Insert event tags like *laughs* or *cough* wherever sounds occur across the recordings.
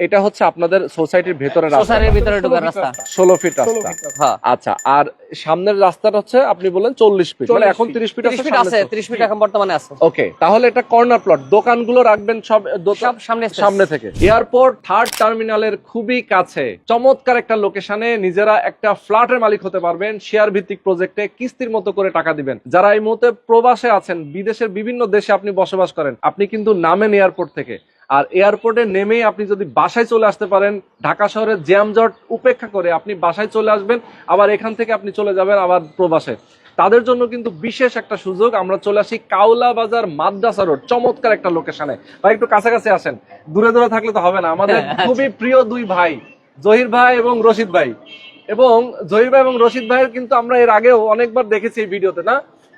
এটা হচ্ছে আপনাদের সোসাইটির ভেতরে রাস্তা। সোসাইটির ভিতরে ঢোকার রাস্তা। ষোলো ফিট রাস্তা। হ্যাঁ। আচ্ছা আর সামনের রাস্তাটা হচ্ছে আপনি বললেন চল্লিশ ফিট মানে এখন। তিরিশ ফিট 30 ফিট আছে 30 ফিট এখন বর্তমানে আছে। ওকে তাহলে এটা কর্নার প্লট দোকানগুলো রাখবেন সব দোকান সামনে সামনে থেকে। এয়ারপোর্ট থার্ড টার্মিনালের খুবই কাছে। চমৎকার একটা লোকেশনে নিজেরা একটা ফ্ল্যাটের মালিক হতে পারবেন শেয়ার ভিত্তিক প্রজেক্টে কিস্তির মতো করে টাকা দিবেন। যারা এই মুহূর্তে প্রবাসে আছেন বিদেশের বিভিন্ন দেশে আপনি বসবাস করেন আপনি কিন্তু নামেন এয়ারপোর্ট থেকে। আর এয়ারপোর্টে নেমেই আপনি যদি বাসায় চলে আসতে পারেন ঢাকা শহরের জ্যামজট উপেক্ষা করে আপনি বাসায় চলে আসবেন আবার এখান থেকে আপনি চলে যাবেন আবার প্রবাসে। তাদের জন্য কিন্তু বিশেষ একটা সুযোগ আমরা চলে আসি কাউলা বাজার মাদ্রাসা রোড চমৎকার একটা লোকেশনে। ভাই একটু কাছাকাছি আসেন। দূরে দূরে থাকলে তো হবে না। আমাদের *laughs* খুবই প্রিয় দুই ভাই জহির ভাই এবং রশিদ ভাই। এবং জহির ভাই এবং রশিদ ভাইয়ের কিন্তু আমরা এর আগেও অনেকবার দেখেছি এই ভিডিওতে না?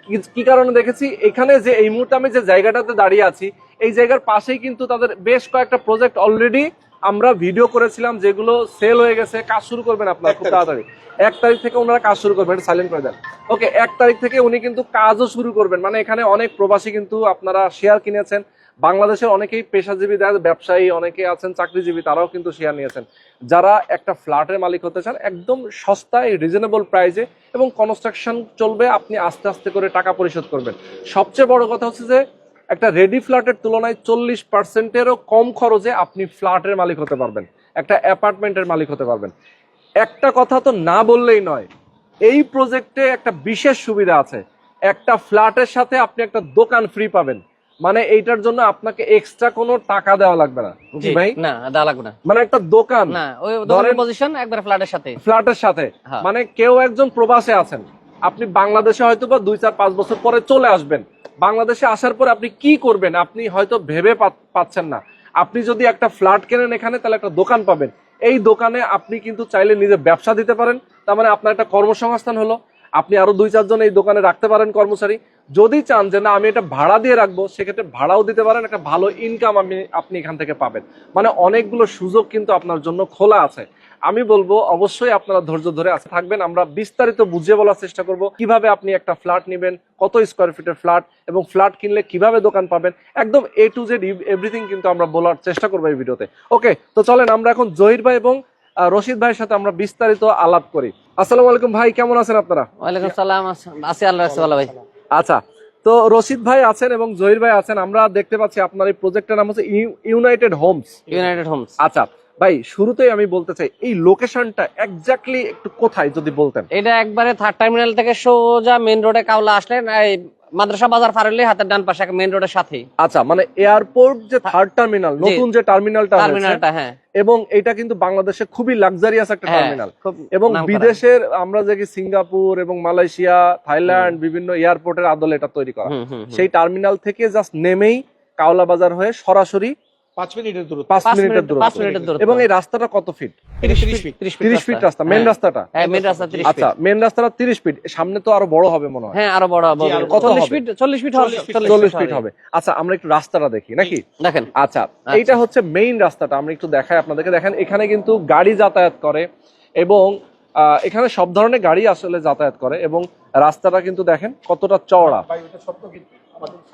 কি- কারণে দেখেছি? এখানে যে এই মুহূর্তে আমি যে জায়গাটাতে দাঁড়িয়ে আছি এই জায়গার পাশেই কিন্তু তাদের বেশ কয়েকটা প্রজেক্ট অলরেডি আমরা ভিডিও করেছিলাম যেগুলো সেল হয়ে গেছে। কাজ শুরু করবেন আপনারা খুব তাড়াতাড়ি। এক তারিখ থেকে ওনারা কাজ শুরু করবেন সাইলেন্ট করে দেন। ওকে এক তারিখ থেকে উনি কিন্তু কাজও শুরু করবেন। মানে এখানে অনেক প্রবাসী কিন্তু আপনারা শেয়ার কিনেছেন। বাংলাদেশের অনেকেই পেশাজীবী ব্যবসায়ী, অনেকে আছেন চাকরিজীবী, তারাও কিন্তু শেয়ার নিয়েছেন। যারা একটা ফ্ল্যাটের মালিক হতে চান, একদম সস্তায় রিজনেবল প্রাইসে এবং কনস্ট্রাকশন চলবে, আপনি আস্তে আস্তে করে টাকা পরিশোধ করবেন। সবচেয়ে বড় কথা হচ্ছে যে, একটা রেডি ফ্ল্যাটের তুলনায় চল্লিশ পার্সেন্টেরও কম খরচে আপনি ফ্ল্যাটের মালিক হতে পারবেন। একটা অ্যাপার্টমেন্টের মালিক হতে পারবেন। একটা কথা তো না বললেই নয়। এই প্রজেক্টে একটা বিশেষ সুবিধা আছে। একটা ফ্ল্যাটের সাথে আপনি একটা দোকান ফ্রি পাবেন। মানে এইটার জন্য আপনাকে এক্সট্রা কোনো টাকা দেওয়া লাগবে না। জি ভাই? না দেওয়া লাগবে না। মানে একটা দোকান। না ওই দোকানের পজিশন একবার ফ্ল্যাটের সাথে। ফ্ল্যাটের সাথে। হ্যাঁ। মানে কেউ একজন প্রবাসে আছেন। আপনি বাংলাদেশে হয়তো বা দুই চার পাঁচ বছর পরে চলে আসবেন। বাংলাদেশে আসার পর আপনি কি করবেন? আপনি হয়তো ভেবে পাচ্ছেন না। আপনি যদি একটা ফ্ল্যাট কেনেন এখানে তাহলে একটা দোকান পাবেন। এই দোকানে আপনি কিন্তু চাইলে নিজে ব্যবসা দিতে পারেন। তার মানে আপনার একটা কর্মসংস্থান হলো। আপনি আরও দুই চারজন এই দোকানে রাখতে পারেন কর্মচারী। যদি চান যে না, আমি এটা ভাড়া দিয়ে রাখব, সেক্ষেত্রে ভাড়াও দিতে পারেন, একটা ভালো ইনকাম আমি আপনি এখান থেকে পাবেন। মানে অনেকগুলো সুযোগ কিন্তু আপনার জন্য খোলা আছে। আমি বলব অবশ্যই আপনারা ধৈর্য ধরে থাকবেন আমরা বিস্তারিত বুঝিয়ে বলার চেষ্টা করব কীভাবে আপনি একটা ফ্ল্যাট নেবেন কত স্কোয়ার ফিটের ফ্ল্যাট এবং ফ্ল্যাট কিনলে কীভাবে দোকান পাবেন একদম এ টু জেড এভরিথিং কিন্তু আমরা বলার চেষ্টা করব এই ভিডিওতে। ওকে তো চলেন আমরা এখন জহির ভাই এবং রশিদ ভাইয়ের সাথে আমরা বিস্তারিত আলাপ করি। আসসালামু আলাইকুম ভাই কেমন আছেন আপনারা? ওয়ালাইকুম সালাম আছি আল্লাহ ভাই। আচ্ছা তো রশিদ ভাই আছেন এবং জহির ভাই আছেন আমরা দেখতে পাচ্ছি আপনার এই প্রজেক্টের নাম হচ্ছে ইউনাইটেড হোমস ইউনাইটেড হোমস আচ্ছা ভাই শুরুতেই আমি বলতে চাই এই লোকেশনটা এক্স্যাক্টলি একটু কোথায় যদি বলতেন? এটা একবারে থার্ড টার্মিনাল থেকে সোজা মেইন রোডে কাউলা আসলেন এই মাদ্রাসা বাজার পারলে হাতের ডান পাশে মেন রোডের সাথেই। আচ্ছা মানে এয়ারপোর্ট যে থার্ড টার্মিনাল নতুন যে টার্মিনালটা টার্মিনালটা হ্যাঁ। এবং এটা কিন্তু বাংলাদেশে খুবই লাক্সারিয়াস একটা হ্যাঁ, টার্মিনাল এবং বিদেশের আমরা দেখি সিঙ্গাপুর এবং মালয়েশিয়া থাইল্যান্ড বিভিন্ন এয়ারপোর্টের আদলে এটা তৈরি করা। সেই টার্মিনাল থেকে জাস্ট নেমেই কাওলা বাজার হয়ে সরাসরি পাঁচ মিনিটের দূরত্ব। পাঁচ পাঁচ মিনিটের দূরত্ব। পাঁচ মিনিটের দূরত্ব। এবং এই রাস্তাটা কত ফিট তিরিশ ফিট তিরিশ তিরিশ ফিট রাস্তা মেন হ্যাঁ। রাস্তাটা? হ্যাঁ রাস্তা আচ্ছা মেন রাস্তাটা তিরিশ ফিট সামনে তো আরও বড় হবে মনে হয়। হ্যাঁ আরও বড় জি, কত চল্লিশ হবে? ফিট চল্লিশ ফিট হবে। 40 ফিট হবে। আচ্ছা আমরা একটু রাস্তাটা দেখি নাকি? দেখেন। আচ্ছা এইটা হচ্ছে মেইন রাস্তাটা। আমরা একটু দেখাই আপনাদেরকে। দেখেন এখানে কিন্তু গাড়ি যাতায়াত করে এবং আহ, এখানে সব ধরনের গাড়ি আসলে যাতায়াত করে এবং রাস্তাটা কিন্তু দেখেন কতটা চওড়া।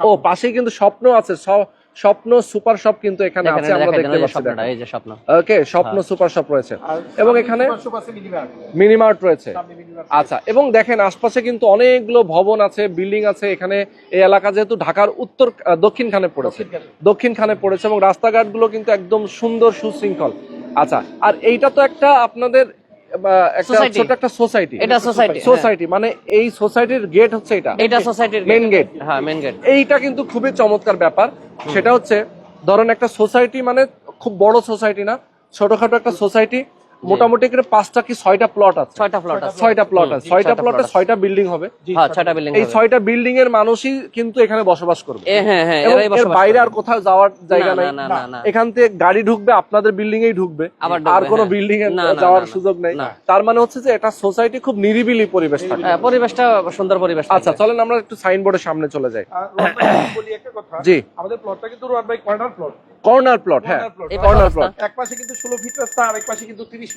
ও পাশেই কিন্তু স্বপ্ন আছে। স- স্বপ্ন সুপার শপ কিন্তু এখানে আছে আমরা দেখতে পাচ্ছি এই যে স্বপ্ন। ওকে স্বপ্ন সুপার শপ রয়েছে। এবং এখানে মিনি মিনিমার্ট। রয়েছে। আচ্ছা এবং দেখেন আশপাশে কিন্তু অনেকগুলো ভবন আছে বিল্ডিং আছে এখানে এই এলাকা যেহেতু ঢাকার উত্তর আহ, দক্ষিণ খানে পড়েছে। দক্ষিণ খানে পড়েছে এবং রাস্তাঘাটগুলো কিন্তু একদম সুন্দর সুশৃঙ্খল। আচ্ছা আর এইটা তো একটা আপনাদের একটা ছোট একটা সোসাইটি এটা সোসাইটি সোসাইটি মানে এই সোসাইটির গেট হচ্ছে এটা। এটা সোসাইটির Main গেট হ্যাঁ মেইন গেট এইটা কিন্তু খুবই চমৎকার ব্যাপার। সেটা হচ্ছে ধরেন একটা সোসাইটি মানে খুব বড় সোসাইটি না ছোটখাটো একটা সোসাইটি মোটামুটি করে পাঁচটা কি ছয়টা প্লট আছে? ছয়টা ফ্লোর আছে। ছয়টা প্লট আছে ছয়টা ছয়টা প্লটে আছে। ছয়টা বিল্ডিং হবে। হ্যাঁ ছয়টা বিল্ডিং এই ছয়টা বিল্ডিং এর মানুষই কিন্তু এখানে বসবাস করবে। হ্যাঁ হ্যাঁ এরাই এর বসবাস বাইরে আর কোথাও যাওয়ার জায়গা নাই। না, না, না। এখান থেকে গাড়ি ঢুকবে আপনাদের বিল্ডিং এই ঢুকবে। আর কোনো হ্যাঁ। বিল্ডিং এ না, না, যাওয়ার। সুযোগ নেই। তার মানে হচ্ছে যে এটা সোসাইটি খুব নিরিবিলি পরিবেশ থাকে। হ্যাঁ, পরিবেশটা সুন্দর পরিবেশ আচ্ছা চলেন আমরা একটু সাইনবোর্ডের সামনে চলে যাই। বলি একটা কথা। জি। আমাদের প্লটটা কিন্তু road by corner plot corner plot হ্যাঁ। এই কর্নার প্লট। এক পাশে কিন্তু ষোলো ফিট রাস্তা আর এক পাশে কিন্তু তিরিশ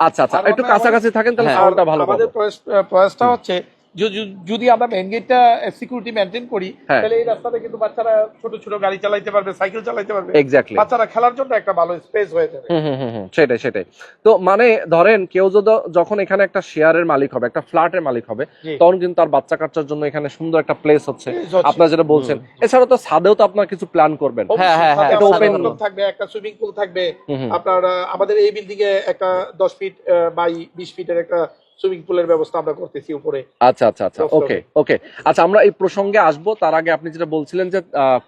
আচ্ছা আচ্ছা একটু কাছাকাছি থাকেন তাহলে খাওয়াটা ভালো আমাদের প্রয়াসটা হচ্ছে যদি আমরা মেন গেটটা সিকিউরিটি মেনটেন করি হ্যাঁ। তাহলে এই রাস্তাতে কিন্তু বাচ্চারা ছোট ছোট গাড়ি চালাইতে পারবে সাইকেল চালাইতে পারবে। এক্স্যাক্টলি বাচ্চারা খেলার জন্য একটা ভালো স্পেস হয়ে যাবে। হুম হুম হুম হুম, সেটাই সেটাই। তো মানে ধরেন কেউ যদি যখন এখানে একটা শেয়ারের মালিক হবে একটা ফ্ল্যাটের মালিক হবে তখন কিন্তু তার বাচ্চা কাচ্চার জন্য এখানে সুন্দর একটা প্লেস হচ্ছে। আপনারা যেটা বলছেন। এছাড়া তো ছাদেও তো আপনার কিছু প্ল্যান করবেন। হ্যাঁ, হ্যাঁ, হ্যাঁ, এটা ওপেন থাকবে একটা সুইমিং পুল থাকবে। আপনার আমাদের এই বিল্ডিং এ একটা দশ ফিট বাই বিশ ফিটের একটা সুইমিং পুলের ব্যবস্থা আমরা করতেছি উপরে। আচ্ছা আচ্ছা আচ্ছা ওকে ওকে আচ্ছা আমরা এই প্রসঙ্গে আসব তার আগে আপনি যেটা বলছিলেন যে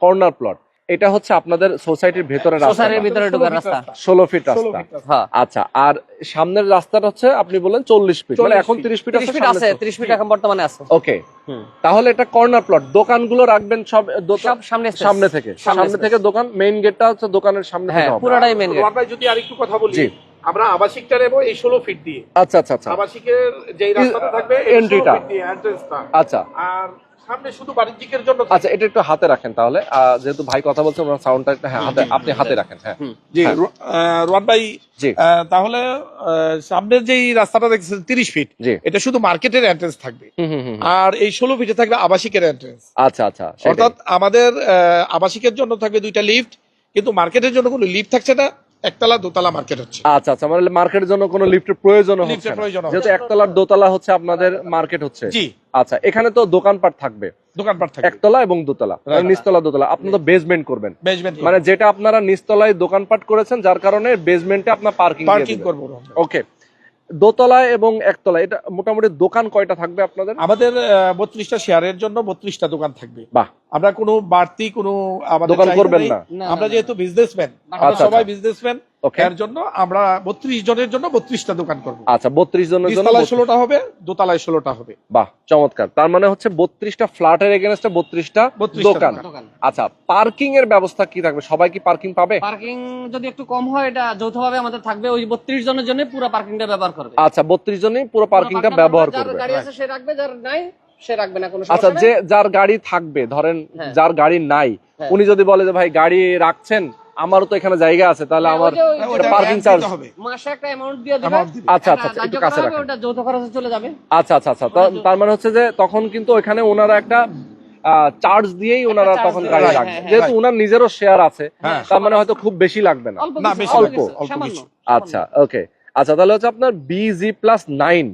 কর্নার প্লট এটা হচ্ছে আপনাদের সোসাইটির ভেতরে সোসাইটির ভিতরে ঢোকার রাস্তা। ষোলো ফিট রাস্তা। হ্যাঁ। আচ্ছা আর সামনের রাস্তাটা হচ্ছে আপনি বললেন চল্লিশ ফিট। মানে এখন feet। তিরিশ ফিট 30 ফিট আছে 30 ফিট এখন বর্তমানে আছে। ওকে তাহলে এটা কর্নার প্লট দোকানগুলো রাখবেন সব সামনে সামনে থেকে। সামনে থেকে। দোকান মেইন গেটটা হচ্ছে দোকানের সামনে হ্যাঁ থেকে। পুরোটাই মেন গেট যদি আরেকটু কথা বলি জি। আমরা আবাসিকটা নেব এই ষোলো ফিট দিয়ে। আচ্ছা আচ্ছা আচ্ছা। আবাসিকের যে রাস্তাটা থাকবে Entry টা। এন্ট্রেন্সটা আচ্ছা। আর সামনে শুধু বাণিজ্যিকের জন্য আচ্ছা এটা একটু হাতে রাখেন তাহলে। যেহেতু ভাই কথা বলছে ওনার সাউন্ডটা হ্যাঁ হাতে আপনি হাতে রাখেন হ্যাঁ। জি হ্যাঁ। আহ, ভাই জি। তাহলে আহ, সামনের যেই রাস্তাটা দেখছেন তিরিশ ফিট জি। এটা শুধু মার্কেটের এন্ট্রেন্স থাকবে। আর এই ষোলো ফিটে থাকবে আবাসিকের এন্ট্রেন্স আচ্ছা আচ্ছা। অর্থাৎ আমাদের আবাসিকের জন্য থাকবে দুইটা লিফট কিন্তু মার্কেটের জন্য কোনো লিফট থাকছে না। একতলা দোতলা মার্কেট হচ্ছে। আচ্ছা আচ্ছা মানে মার্কেটের জন্য কোনো লিফটের প্রয়োজন হচ্ছে প্রয়োজন যেহেতু একতলার দোতলা হচ্ছে আপনাদের মার্কেট হচ্ছে। জি। আচ্ছা এখানে তো দোকানপাট থাকবে। দোকানপাট থাকবে। একতলা এবং দোতলা মানে নিচতলা দোতলা আপনি তো বেসমেন্ট করবেন। মানে যেটা আপনারা নিচতলায় দোকানপাট করেছেন যার কারণে বেসমেন্টে আপনার পার্কিং পার্কিং করব ওকে দোতলায় এবং একতলায় এটা মোটামুটি দোকান কয়টা থাকবে আপনাদের? আমাদের বত্রিশটা শেয়ারের জন্য বত্রিশটা দোকান থাকবে। বাহ আমরা কোনো বাড়তি কোনো দোকান করবেন না। আমরা যেহেতু বিজনেসম্যান আচ্ছা, সবাই আচ্ছা। বিজনেসম্যান এর জন্য আমরা বত্রিশ জনের জন্য বত্রিশটা দোকান করব। আচ্ছা বত্রিশ জনের জন্য ষোলোটা হবে দোতলায় ষোলোটা হবে। বাহ চমৎকার। তার মানে হচ্ছে বত্রিশটা ফ্ল্যাটের এগেনস্টে বত্রিশটা দোকান। আচ্ছা পার্কিং এর ব্যবস্থা কি থাকবে? সবাই কি পার্কিং পাবে? পার্কিং যদি একটু কম হয় এটা যৌথভাবে আমাদের থাকবে। ওই 32 জনের জন্য পুরো পার্কিংটা ব্যবহার করবে। আচ্ছা বত্রিশ জনই পুরো পার্কিংটা পুরো ব্যবহার যার করবে। গাড়ি আছে সে রাখবে যার নাই সে রাখবে না কোনো আচ্ছা যে যার গাড়ি থাকবে ধরেন হ্যাঁ। যার গাড়ি নাই হ্যাঁ। উনি যদি বলে যে ভাই গাড়ি রাখছেন আমারও তো এখানে জায়গা আছে তাহলে হ্যাঁ, আমার। দিতে হবে মাসে একটা অ্যামাউন্ট দিয়ে দিবে আচ্ছা আচ্ছা আচ্ছা, একটু কাছে ওটা যৌথ খরচে চলে যাবে আচ্ছা আচ্ছা আচ্ছা তার মানে হচ্ছে যে তখন কিন্তু ওখানে ওনারা একটা চার্জ দিয়েই ওনারা তখন গাড়ি রাখবে যেহেতু ওনার নিজেরও শেয়ার আছে হ্যাঁ। তার মানে হয়তো খুব বেশি লাগবে না অল্প না, বেশি অল্প অল্প, কিছু, অল্প সামান্য, কিছু। আচ্ছা ওকে আচ্ছা তাহলে হচ্ছে আপনার বিজি প্লাস নাইন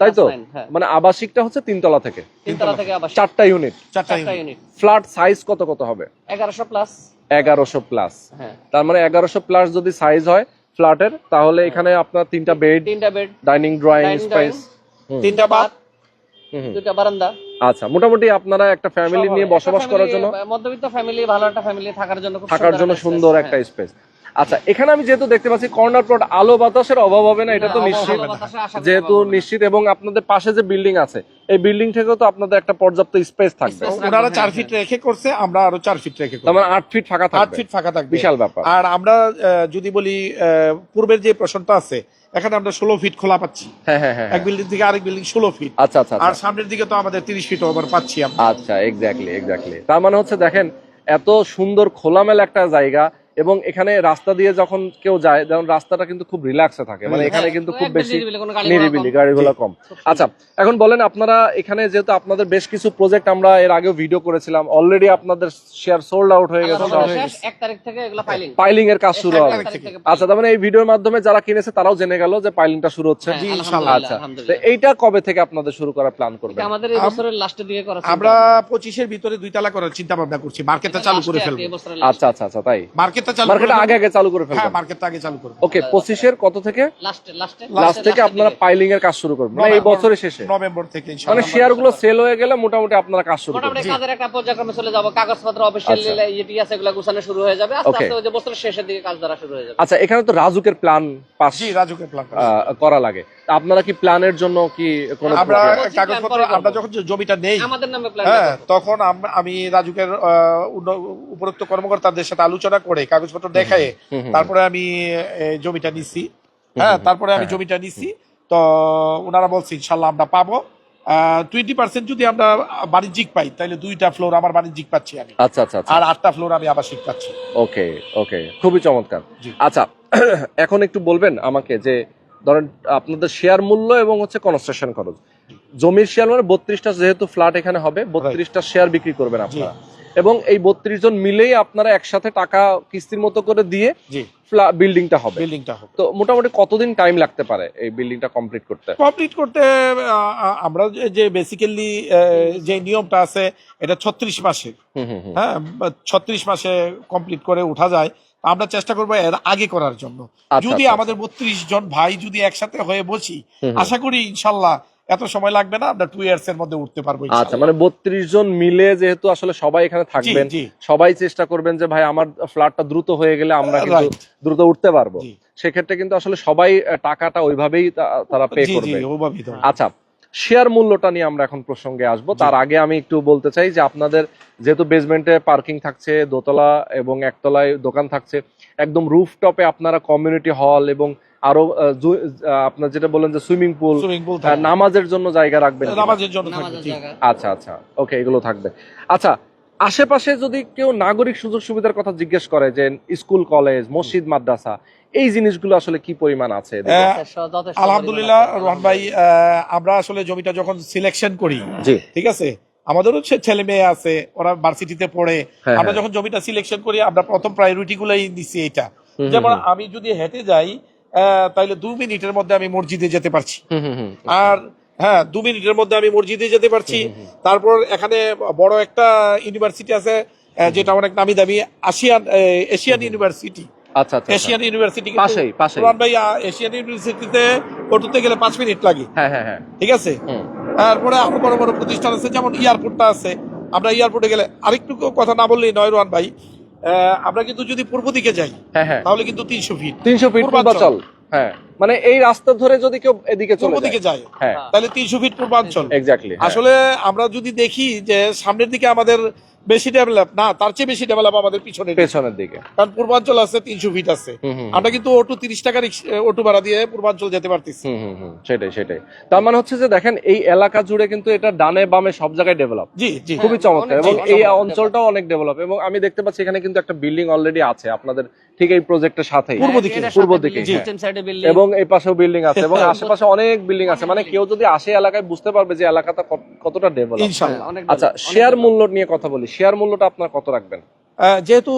তাই তো? plus nine, হ্যাঁ। মানে আবাসিকটা হচ্ছে তিনতলা থেকে। তিনতলা থেকে চারটা ইউনিট চারটা ইউনিট ফ্ল্যাট সাইজ কত কত হবে? এগারোশো প্লাস এগারোশো প্লাস হ্যাঁ। তার মানে এগারোশো প্লাস যদি সাইজ হয় ফ্ল্যাটের তাহলে এখানে আপনার তিনটা বেড তিনটা বেড ডাইনিং ড্রয়িং স্পেস তিনটা বাদ দুইটা বারান্দা। আচ্ছা মোটামুটি আপনারা একটা ফ্যামিলি নিয়ে বসবাস করার জন্য মধ্যবিত্ত ফ্যামিলি ভালো একটা ফ্যামিলি থাকার জন্য থাকার জন্য সুন্দর একটা হ্যাঁ। স্পেস আচ্ছা এখানে আমি যেহেতু দেখতে পাচ্ছি কর্নার প্লট আলো বাতাসের অভাব হবে না এটা তো হ্যাঁ, নিশ্চিত। যেহেতু নিশ্চিত এবং আপনাদের পাশে যে বিল্ডিং আছে এই বিল্ডিং থেকেও তো আপনাদের একটা পর্যাপ্ত স্পেস থাকবে। ওনারা চার হ্যাঁ, ফিট রেখে করছে আমরা আরও চার ফিট রেখে তার মানে আট ফিট ফাঁকা থাকবে। আট ফিট ফাঁকা থাকবে। বিশাল ব্যাপার। আর আমরা যদি বলি আহ, পূর্বের যে প্রশ্নটা আছে এখানে আমরা ষোলো ফিট খোলা পাচ্ছি। হ্যাঁ হ্যাঁ হ্যাঁ এক বিল্ডিং থেকে আরেক বিল্ডিং ষোলো ফিট আচ্ছা আচ্ছা আর আচ্ছা সামনের দিকে তো আমাদের তিরিশ ফিট ওভার পাচ্ছি আচ্ছা এক্স্যাক্টলি এক্স্যাক্টলি তার মানে হচ্ছে দেখেন এত সুন্দর খোলামেলা একটা জায়গা এবং এখানে রাস্তা দিয়ে যখন কেউ যায় যেমন রাস্তাটা কিন্তু খুব রিল্যাক্সে থাকে মানে এখানে হ্যাঁ, কিন্তু খুব বেশি নিরিবিলি, গাড়ি ঘোড়া কম। গাড়িগুলো কম। আচ্ছা এখন বলেন আপনারা এখানে যেহেতু আপনাদের বেশ কিছু প্রজেক্ট আমরা এর আগেও ভিডিও করেছিলাম অলরেডি আপনাদের শেয়ার সোল্ড আউট হয়ে গেছে পাইলিং এর কাজ শুরু হবে। আচ্ছা তার মানে এই ভিডিওর মাধ্যমে যারা কিনেছে তারাও জেনে গেল যে পাইলিংটা শুরু হচ্ছে। হ্যাঁ, জি, ইনশাআল্লাহ আচ্ছা তো এইটা কবে থেকে আপনাদের শুরু করার প্ল্যান করবেন? এটা আমাদের এই বছরের লাস্টের দিকে করা আমরা। পঁচিশের ভিতরে দুই তালা করার চিন্তা ভাবনা করছি মার্কেটটা চালু করে ফেলব। আচ্ছা আচ্ছা আচ্ছা তাই। মার্কেটটা চালু মার্কেট আগে আগে চালু করে ফেলব। হ্যাঁ মার্কেটটা আগে চালু করব ওকে পঁচিশের কত থেকে? লাস্টে লাস্টে লাস্ট থেকে আপনারা পাইলিং এর কাজ শুরু করবেন। মানে এই বছরের শেষে। নভেম্বর থেকে মানে শেয়ারগুলো সেল হয়ে গেলে মোটামুটি আপনারা কাজ শুরু মোটামুটি কাজের একটা পর্যায়ক্রমে চলে যাব। কাগজপত্র অফিসিয়াল আচ্ছা। আছে এগুলো গুছানো শুরু হয়ে যাবে। আস্তে আস্তে ওই যে বছরের শেষের দিকে কাজ ধরা শুরু হয়ে যাবে। আচ্ছা এখানে তো রাজুকের প্ল্যান পাস জি রাজুকে প্ল্যান করা লাগে। আপনারা কি প্ল্যানের জন্য কি কোনো আমরা কাগজপত্র। আমরা যখন জমিটা নেই আমাদের নামে প্ল্যান হ্যাঁ তখন আম- আমি রাজুকের উপরোক্ত কর্মকর্তাদের সাথে আলোচনা করে কাগজপত্র দেখায় তারপরে আমি জমিটা নিছি। হ্যাঁ তারপরে আমি জমিটা নিছি। তো ওনারা বলছে ইনশাল্লাহ আমরা পাবো। টোয়েন্টি পার্সেন্ট যদি আমরা বাণিজ্যিক পাই তাহলে দুইটা ফ্লোর আমার বাণিজ্যিক পাচ্ছি আমি। আচ্ছা আচ্ছা আচ্ছা। আর আটটা ফ্লোর আমি আবাসিক পাচ্ছি। ওকে ওকে খুবই চমৎকার। আচ্ছা *clears throat* এখন একটু বলবেন আমাকে যে ধরেন আপনাদের শেয়ার মূল্য এবং হচ্ছে কনস্ট্রাকশন খরচ। জমির শেয়ার মানে বত্রিশটা যেহেতু ফ্ল্যাট এখানে হবে বত্রিশটা শেয়ার বিক্রি করবেন আপনারা। এবং এই বত্রিশ জন মিলেই আপনারা একসাথে টাকা কিস্তির মতো করে দিয়ে বিল্ডিংটা হবে। বিল্ডিংটা হবে। তো মোটামুটি কতদিন টাইম লাগতে পারে এই বিল্ডিংটা কমপ্লিট করতে? কমপ্লিট করতে আমরা যে- যে বেসিক্যালি যে নিয়মটা আছে এটা ছত্রিশ হুম। হ্যাঁ ছত্রিশ মাসে কমপ্লিট করে উঠা যায়। আমরা চেষ্টা করব এর আগে করার জন্য। আচ্ছা, যদি আচ্ছা, আমাদের বত্রিশ জন ভাই যদি একসাথে হয়ে বসি। আশা করি ইনশাল্লাহ এত সময় লাগবে না আমরা টু ইয়ার্স এর মধ্যে উঠতে পারব আচ্ছা মানে বত্রিশ জন মিলে যেহেতু আসলে সবাই এখানে থাকবেন সবাই চেষ্টা করবেন যে ভাই আমার ফ্ল্যাটটা দ্রুত হয়ে গেলে আমরা কিন্তু দ্রুত উঠতে পারব। সেক্ষেত্রে কিন্তু আসলে সবাই টাকাটা ওইভাবেই তারা পে করবে। আচ্ছা শেয়ার মূল্যটা নিয়ে আমরা এখন প্রসঙ্গে আসব। তার আগে আমি একটু বলতে চাই যে আপনাদের যেহেতু বেসমেন্টে পার্কিং থাকছে দোতলা এবং একতলায় দোকান থাকছে একদম রুফটপে আপনারা কমিউনিটি হল এবং আরও আপনার যেটা বললেন যে সুইমিং পুল নামাজের জন্য জায়গা রাখবেন নামাজের জন্য জি। আচ্ছা আচ্ছা। ওকে এগুলো থাকবে। আচ্ছা আশেপাশে যদি কেউ নাগরিক সুযোগ সুবিধার কথা জিজ্ঞেস করে যে স্কুল কলেজ মসজিদ মাদ্রাসা এই জিনিসগুলো আসলে কি পরিমাণ আছে? আলহামদুলিল্লাহ। রোহন ভাই আমরা আসলে জমিটা যখন সিলেকশন করি ঠিক আছে? আমাদেরও ছেলে মেয়ে আছে ওরা ভার্সিটিতে পড়ে। হ্যাঁ, আমরা হ্যাঁ। যখন জমিটা সিলেকশন করি আমরা প্রথম প্রায়োরিটি গুলাই নিচ্ছি এটা। যেমন আমি যদি হেঁটে যাই আহ, তাহলে দু মিনিটের মধ্যে আমি মসজিদে যেতে পারছি। আর হ্যাঁ দু মিনিটের মধ্যে আমি মসজিদে যেতে পারছি। তারপর এখানে বড় একটা ইউনিভার্সিটি আছে যেটা অনেক নামি দামি আসিয়ান এশিয়ান ইউনিভার্সিটি। আচ্ছা আচ্ছা আচ্ছা। এশিয়ান ইউনিভার্সিটি পাশেই। ভাই এশিয়ান ইউনিভার্সিটিতে গেলে পাঁচ মিনিট লাগে। হ্যাঁ হ্যাঁ হ্যাঁ। ঠিক আছে? তারপরে আরও বড় বড় প্রতিষ্ঠান আছে যেমন এয়ারপোর্টটা আছে। আমরা এয়ারপোর্টে গেলে আরেকটু কথা না বললেই নয় রোহান ভাই। আহ, আমরা কিন্তু যদি পূর্ব দিকে যাই হ্যাঁ হ্যাঁ। তাহলে কিন্তু তিনশো ফিট। তিনশো ফিট। পূর্বাচল হ্যাঁ। মানে এই রাস্তা ধরে যদি কেউ এদিকে পূর্ব চলে দিকে যায়। হ্যাঁ। তাহলে তিনশো ফিট পূর্বাঞ্চল। এক্স্যাক্টলি আসলে আমরা যদি দেখি যে সামনের দিকে আমাদের বেশি ডেভেলপ না তার চেয়ে বেশি ডেভেলপ আমাদের পিছনে পেছনের দিকে। কারণ পূর্বাঞ্চল আছে তিনশো ফিট আছে। আমরা কিন্তু অটো তিরিশ টাকা অটো ভাড়া দিয়ে পূর্বাঞ্চল যেতে পারতেছি। হুম হুম হুম সেটাই সেটাই। তার মানে হচ্ছে যে দেখেন এই এলাকা জুড়ে কিন্তু এটা ডানে বামে সব জায়গায় ডেভেলপ জি জি। খুবই হ্যাঁ, চমৎকার এবং এই অঞ্চলটাও অনেক ডেভেলপ এবং আমি দেখতে পাচ্ছি এখানে কিন্তু একটা বিল্ডিং অলরেডি আছে। আপনাদের ঠিক এই প্রজেক্টের সাথেই। পূর্ব দিকে, পূর্ব দিকে, হ্যাঁ। পশ্চিম সাইডে বিল্ডিং এবং এই পাশেও বিল্ডিং আছে এবং হ্যাঁ, *laughs* আশেপাশে অনেক বিল্ডিং আছে। মানে কেউ যদি আসে এলাকায় বুঝতে পারবে যে এলাকাটা কতটা ডেভেলপ আচ্ছা শেয়ার মূল্য নিয়ে কথা বলি। শেয়ার মূল্যটা আপনার কত রাখবেন? যেহেতু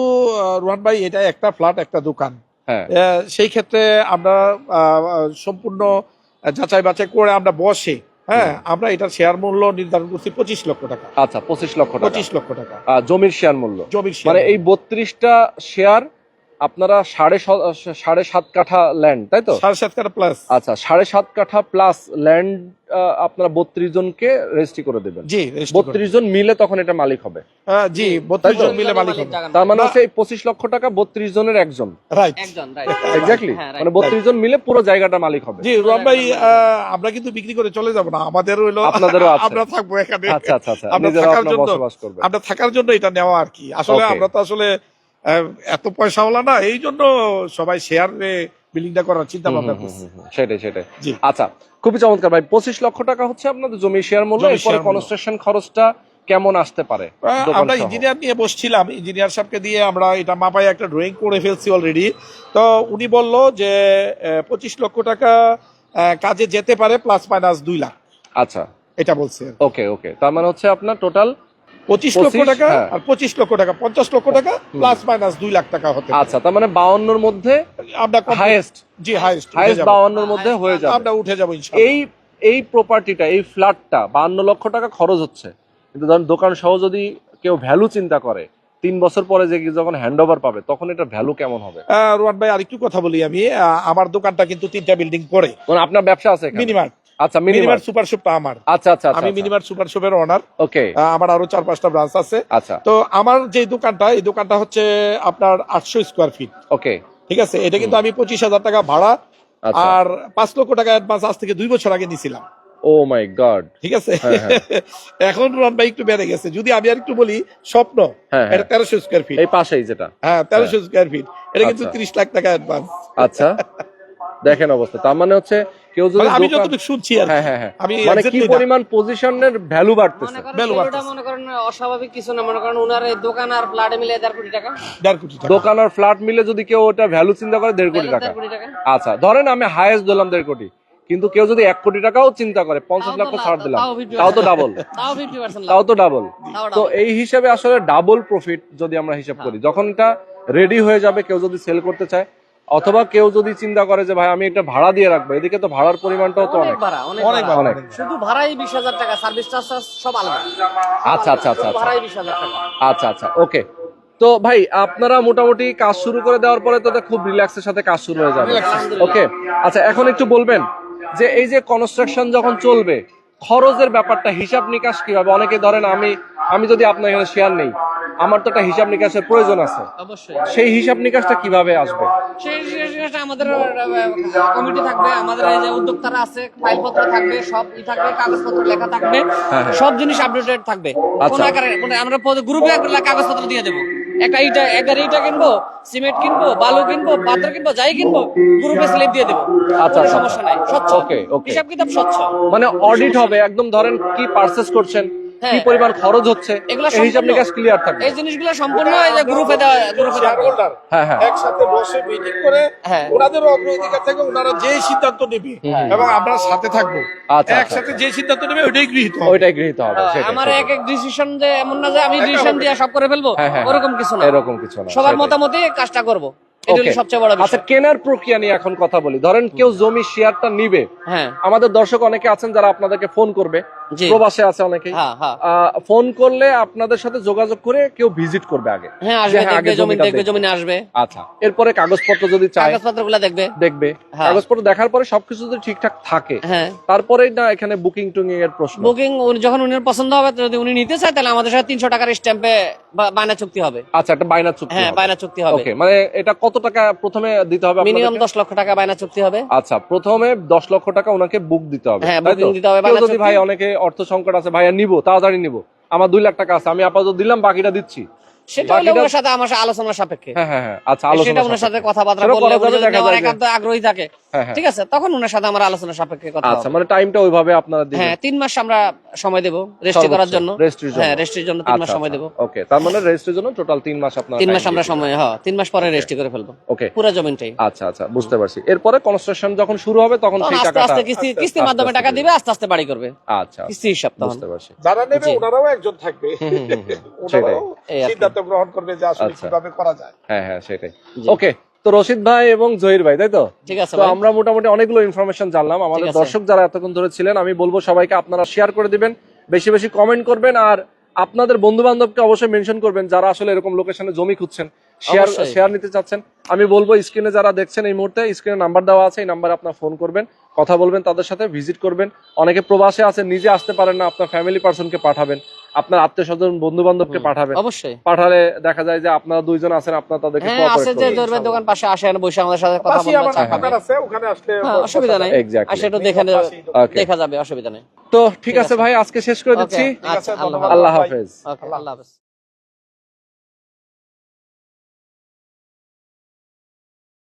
রোহান ভাই এটা একটা ফ্ল্যাট একটা দোকান। হ্যাঁ। সেই ক্ষেত্রে আমরা আহ, সম্পূর্ণ যাচাই বাছাই করে আমরা বসে হ্যাঁ আমরা এটার শেয়ার মূল্য নির্ধারণ করছি পঁচিশ লক্ষ টাকা। আচ্ছা পঁচিশ লক্ষ টাকা। পঁচিশ লক্ষ টাকা। জমির শেয়ার মূল্য। জমির মানে এই বত্রিশটা শেয়ার আপনারা সাড়ে সাড়ে সাত কাঠা ল্যান্ড তাই তো? সাড়ে সাত কাঠা প্লাস আচ্ছা সাড়ে সাত কাঠা প্লাস ল্যান্ড আপনারা বত্রিশ জনকে রেজিস্ট্রি করে দেবেন। জি বত্রিশ জন মিলে তখন এটা মালিক হবে। হ্যাঁ, জি বত্রিশ জন মিলে মালিক হবে। তার মানে হচ্ছে পঁচিশ লক্ষ টাকা বত্রিশ জনের একজন। রাইট এক্স্যাক্টলি হ্যাঁ, মানে বত্রিশ জন মিলে পুরো জায়গাটা মালিক হবে। জি ভাই আহ, আমরা কিন্তু বিক্রি করে চলে যাব না। আমাদের হইল আপনাদেরও আছে। আমরা থাকব এখানে। আচ্ছা আচ্ছা আচ্ছা। আমরা থাকার জন্য আমরা থাকার জন্য এটা নেওয়া আর কি। আসলে আমরা তো আসলে এত পয়সাওয়ালা না এই জন্য সবাই শেয়ার বিল্ডিংটা করার চিন্তা ভাবনা করছে। সেটাই সেটাই। আচ্ছা খুবই চমৎকার ভাই পঁচিশ লক্ষ টাকা হচ্ছে আপনাদের জমি শেয়ার মূল্য এরপরে কনস্ট্রাকশন খরচটা কেমন আসতে পারে? আমরা ইঞ্জিনিয়ার নিয়ে বসছিলাম ইঞ্জিনিয়ার সাহেবকে দিয়ে আমরা এটা মাপায় একটা ড্রয়িং করে ফেলছি অলরেডি তো উনি বলল যে পঁচিশ লক্ষ টাকা কাজে যেতে পারে প্লাস মাইনাস দুই লাখ। আচ্ছা। এটা বলছে। ওকে ওকে তার মানে হচ্ছে আপনার টোটাল পঁচিশ লক্ষ টাকা হ্যাঁ। আর পঁচিশ লক্ষ টাকা পঞ্চাশ লক্ষ টাকা প্লাস মাইনাস দুই লাখ টাকা হতে আচ্ছা তার মানে বাউন্নর মধ্যে আমরা হাইয়েস্ট জি হাইস্ট হাইয়েস্ট বাউন্নর মধ্যে হয়ে যাবে। আমরা উঠে যাব এই এই প্রপার্টিটা এই ফ্ল্যাটটা বান্ন লক্ষ টাকা খরচ হচ্ছে। কিন্তু ধরুন দোকান সহ যদি কেউ ভ্যালু চিন্তা করে তিন বছর পরে যে যখন হ্যান্ড ওভার পাবে তখন এটা ভ্যালু কেমন হবে? রোহান ভাই আরেকটু কথা বলি আমি। আহ, আমার দোকানটা কিন্তু তিনটা বিল্ডিং পরে মানে আপনার ব্যবসা আছে এখানে? আচ্ছা মিনিমার্ট সুপার শপটা আমার। আচ্ছা আচ্ছা আমি মিনিমার্ট সুপার শপের ওনার ওকে আমার আরও চার পাঁচটা ব্রাঞ্চ আছে। আচ্ছা। তো আমার যে দোকানটা এই দোকানটা হচ্ছে আপনার আটশো স্কোয়ার ফিট ওকে ঠিক আছে? এটা কিন্তু আমি পঁচিশ হাজার টাকা ভাড়া। আচ্ছা। আর পাঁচ লক্ষ টাকা অ্যাডভান্স আজ থেকে দুই বছর আগে নিছিলাম ও মাই গড ঠিক আছে? হ্যাঁ, হ্যাঁ। *laughs* এখন রন ভাই একটু বেড়ে গেছে। যদি আমি আর একটু বলি স্বপ্ন হ্যাঁ। এটা তেরোশো স্কোয়ার ফিট এই পাশেই যেটা। হ্যাঁ তেরোশো স্কোয়ার ফিট এটা কিন্তু আচ্ছা। তিরিশ লাখ টাকা অ্যাডভান্স আচ্ছা। দেখেন অবস্থা। তার মানে হচ্ছে কেউ যদি আমি যতটুকু শুনছি আর হ্যাঁ হ্যাঁ হ্যাঁ। আমি মানে কি পরিমাণ পজিশনের ভ্যালু বাড়তেছে? মনে এগুলোটা বাড়তেছে। মনে করেন অস্বাভাবিক কিছু না মনে করেন উনার দোকান আর ফ্ল্যাটে মিলে দেড় কোটি টাকা। দেড় কোটি টাকা। দোকান আর ফ্ল্যাট মিলে যদি কেউ ওটা ভ্যালু চিন্তা করে দেড় কোটি টাকা। আচ্ছা ধরেন আমি হাইয়েস্ট দিলাম দেড় কোটি কিন্তু কেউ যদি এক কোটি টাকাও চিন্তা করে পঞ্চাশ লক্ষ ছাড় দিলাম তাও তো ডাবল তাও ফিফটি পার্সেন্ট তাও তো ডাবল তো এই হিসাবে আসলে ডাবল প্রফিট যদি আমরা হিসাব হ্যাঁ। করি যখন এটা রেডি হয়ে যাবে কেউ যদি সেল করতে চায় অথবা কেউ যদি চিন্তা করে যে ভাই আমি এটা ভাড়া দিয়ে রাখব। এদিকে তো ভাড়ার পরিমাণটাও তো অনেক অনেক। অনেক। শুধু ভাড়াই বিশ হাজার টাকা সার্ভিস চার্জ সব আলাদা। আচ্ছা আচ্ছা আচ্ছা আচ্ছা। ভাড়াই বিশ হাজার টাকা। আচ্ছা আচ্ছা ওকে। তো ভাই আপনারা মোটামুটি কাজ শুরু করে দেওয়ার পরে তো খুব রিল্যাক্সের সাথে কাজ শুরু হয়ে যাবে। ওকে আচ্ছা এখন একটু বলবেন যে এই যে কনস্ট্রাকশন যখন চলবে খরচের ব্যাপারটা হিসাব নিকাশ কীভাবে? অনেকে ধরেন আমি আমি যদি আপনার এখানে শেয়ার নেই আমার তো একটা হিসাব নিকাশের প্রয়োজন আছে। সেই হিসাব নিকাশটা কীভাবে আসবে? সেই আমাদের কমিটি থাকবে আমাদের এই যে উদ্যোক্তারা আছে ফাইলপত্র থাকবে সব ই থাকবে কাগজপত্র লেখা থাকবে হ্যাঁ, হ্যাঁ। সব জিনিস আপডেটেড থাকবে। আচ্ছা। কোন আকারে কোন- আমরা গ্রুপে কাগজপত্র দিয়ে দেবো। একটা ইটা একটা ইটা কিনবো সিমেন্ট কিনবো বালু কিনবো পাথর কিনবো যাই কিনবো গ্রুপে স্লিপ দিয়ে দেবো। আচ্ছা, আচ্ছা। সমস্যা নাই। স্বচ্ছ। Okay, okay. হিসাব কিতাব স্বচ্ছ। মানে অডিট হবে একদম ধরেন কি পারচেস করছেন কি হ্যাঁ। পরিমাণ খরচ হচ্ছে? এগুলো এই হিসাব নিকাশ ক্লিয়ার থাকবে। এই জিনিসগুলো সম্পূর্ণ এই যে গ্রুপে দেওয়া গ্রুপে শেয়ার হ্যাঁ হ্যাঁ একসাথে বসে মিটিং করে হ্যাঁ। ওনাদেরও অগ্রাধিকার থেকে ওনারা যে সিদ্ধান্ত নেবে এবং আমরা সাথে থাকব। আচ্ছা, একসাথে যে সিদ্ধান্ত নেবে ওইটাই গৃহীত হবে। ওইটাই গৃহীত হবে আমার এক এক ডিসিশন যে এমন না যে আমি ডিসিশন দিয়ে সব করে ফেলব হ্যাঁ, হ্যাঁ, ওরকম কিছু না। এরকম কিছু না সবার মতামতে কাজটা করব। এটা সবচেয়ে বড় আচ্ছা কেনার প্রক্রিয়া নিয়ে এখন কথা বলি। ধরেন কেউ জমি শেয়ারটা নিবে। হ্যাঁ। আমাদের দর্শক অনেকে আছেন যারা আপনাদেরকে ফোন করবে। প্রবাসে আছে অনেকেই। হ্যাঁ হ্যাঁ। ফোন করলে আপনাদের সাথে যোগাযোগ করে কেউ ভিজিট করবে আগে। হ্যাঁ আসবে দেখবে জমি আচ্ছা এরপরে কাগজপত্র যদি চায় দেখবে। দেখবে। কাগজপত্র দেখার পরে সবকিছু যদি ঠিকঠাক থাকে তারপরেই না এখানে বুকিং টুকিং এর প্রশ্ন। বুকিং যখন উনি পছন্দ হবে যদি উনি নিতে চায় তাহলে আমাদের সাথে তিনশো টাকার স্ট্যাম্পে বায়না চুক্তি হবে। আচ্ছা একটা বায়না চুক্তি হ্যাঁ। বায়না চুক্তি হবে। ওকে মানে এটা কত টাকা প্রথমে দিতে হবে মিনিমাম আপনাদেরকে? দশ লক্ষ টাকা বায়না চুক্তি হবে। আচ্ছা প্রথমে দশ লক্ষ টাকা ওনাকে বুক দিতে হবে হ্যাঁ, booking দিতে হবে, যদি ভাই অনেকে অর্থ সংকট আছে, ভাইয়া নিবো, তাড়াতাড়ি নিবো। আমার দুই লাখ টাকা আছে, আমি আপাতত দিলাম, বাকিটা দিচ্ছি। সেটা হলো ওনার সাথে আমার আলোচনার সাপেক্ষে। হ্যাঁ হ্যাঁ হ্যাঁ আচ্ছা সেটা ওনার সাথে কথাবার্তা বললে করা উনি যাবে, যদি দেখা নেওয়ার যায় যে- একান্ত আগ্রহী থাকে হ্যাঁ, হ্যাঁ। ঠিক আছে? তখন ওনার সাথে আমার আলোচনা সাপেক্ষে কথা আচ্ছা মানে টাইমটা ওইভাবে আপনারা দিবেন। হ্যাঁ তিন মাস আমরা সময় দেবো রেজিস্ট্রি করার জন্য। হ্যাঁ রেজিস্ট্রির জন্য তিন মাস আচ্ছা, সময় আচ্ছা, ওকে তার মানে রেজিস্ট্রির জন্য টোটাল তিন মাস আপনারা তিন মাস আমরা সময় হ্যাঁ তিন মাস পরে রেজিস্ট্রি করে ফেলব। ওকে পুরো জমিনটাই। আচ্ছা আচ্ছা বুঝতে পারছি। এরপরে কনস্ট্রাকশন যখন শুরু হবে তখন সেই আস্তে টাকাটা আস্তে কিস্তি কিস্তির মাধ্যমে টাকা দিবে। আস্তে আস্তে বাড়ি করবে। আচ্ছা কিস্তি হিসাব তখন। বুঝতে পারছি যারা নেবে ওনারাও একজন থাকবে। *laughs* ওনারাও সিদ্ধান্ত গ্রহণ করবে যে আসলে আচ্ছা। কীভাবে করা যায়। হ্যাঁ হ্যাঁ সেটাই। ওকে তো রশিদ ভাই এবং জহির ভাই তাই তো? ঠিক আছে তো আমরা মোটামুটি অনেকগুলো ইনফরমেশন জানলাম। আমাদের দর্শক যারা এতক্ষণ ধরে ছিলেন আমি বলব সবাইকে আপনারা শেয়ার করে দিবেন বেশি বেশি কমেন্ট করবেন আর আপনাদের বন্ধু বান্ধবকে অবশ্যই মেনশন করবেন যারা আসলে এরকম লোকেশনে জমি খুঁজছেন শেয়ার শেয়ার নিতে চাচ্ছেন। আমি বলব স্ক্রিনে যারা দেখছেন এই মুহূর্তে স্ক্রিনে নাম্বার দেওয়া আছে এই নাম্বারে আপনার ফোন করবেন কথা বলবেন তাদের সাথে ভিজিট করবেন। অনেকে প্রবাসে আছেন নিজে আসতে পারেন না আপনার ফ্যামিলি পার্সনকে পাঠাবেন। আপনার আত্মীয় স্বজন বন্ধু বান্ধবকে পাঠাবে। পাঠাবেন অবশ্যই। পাঠালে দেখা যায় যে আপনারা দুইজন আছেন আপনারা তাদেরকে হ্যাঁ আছে যে। দোকান পাশে আসেন বসে আমাদের সাথে কথা বলবেন আছে ওখানে আসলে হ্যাঁ অসুবিধা নাই। আসলে একটু সেটা দেখে. দেখা যাবে অসুবিধা নেই। তো ঠিক আছে ভাই আজকে শেষ করে দিচ্ছি। ওকে ঠিক আছে, আচ্ছা আল্লাহ। হাফেজ। আল্লাহ হাফেজ।